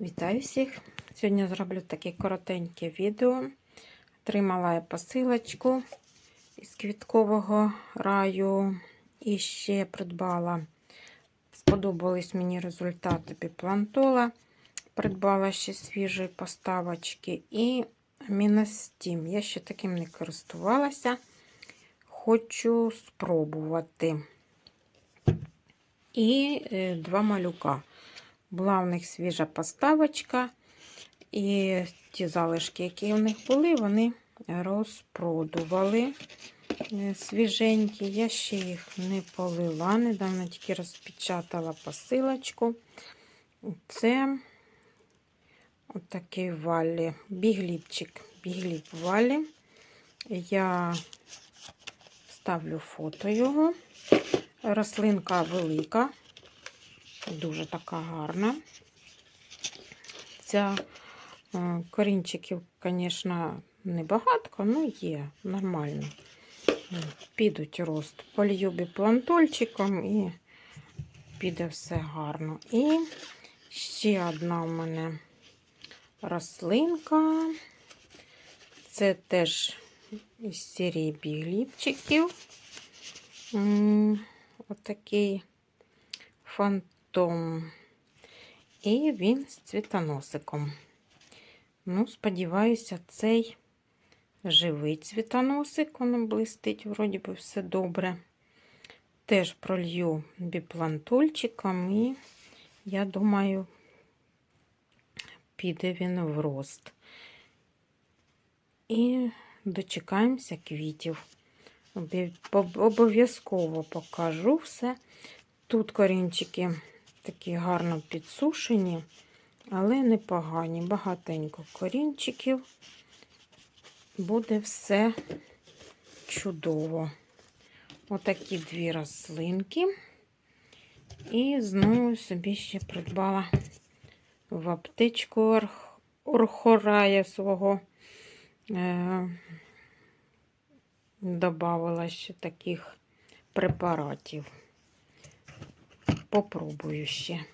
Вітаю всіх! Сьогодні зроблю таке коротеньке відео. Отримала я посилочку із квіткового раю і ще придбала. Сподобались мені результати біплантола. Придбала ще свіжі поставочки і міностім. Я ще таким не користувалася. Хочу спробувати. І е, два малюка. Була в них свіжа поставочка, і ті залишки, які в них були, вони розпродували е, свіженькі. Я ще їх не полила, недавно тільки розпечатала посилочку. Це отакий валі, бігліпчик, бігліп валі. Я ставлю фото його. Рослинка велика. Дуже така гарна. Ця е, корінчиків, звісно, небагатко, але є нормально. Підуть рост. Полью біплантольчиком і піде все гарно. І ще одна в мене рослинка. Це теж із серії бігліпчиків. Отакий фантазія том. І він з цвітоносиком. Ну, сподіваюся, цей живий цвітоносик, воно блистить, вроді би, все добре. Теж пролью біплантульчиком, і, я думаю, піде він в рост. І дочекаємося квітів. Обов'язково покажу все. Тут корінчики такі гарно підсушені, але непогані. Багатенько корінчиків. Буде все чудово. Отакі дві рослинки. І знову собі ще придбала в аптечку орхорая свого. Е Добавила ще таких препаратів попробую ще.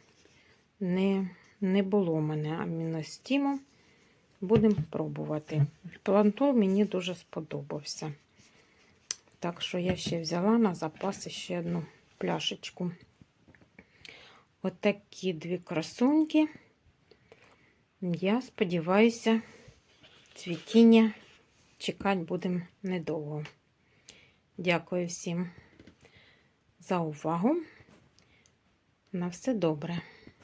Не не було в мене аміностіму. Будемо пробувати. Плантол мені дуже сподобався. Так що я ще взяла на запас ще одну пляшечку. Отакі дві красуньки. Я сподіваюся, цвітіння чекати будемо недовго. Дякую всім за увагу. На все добре.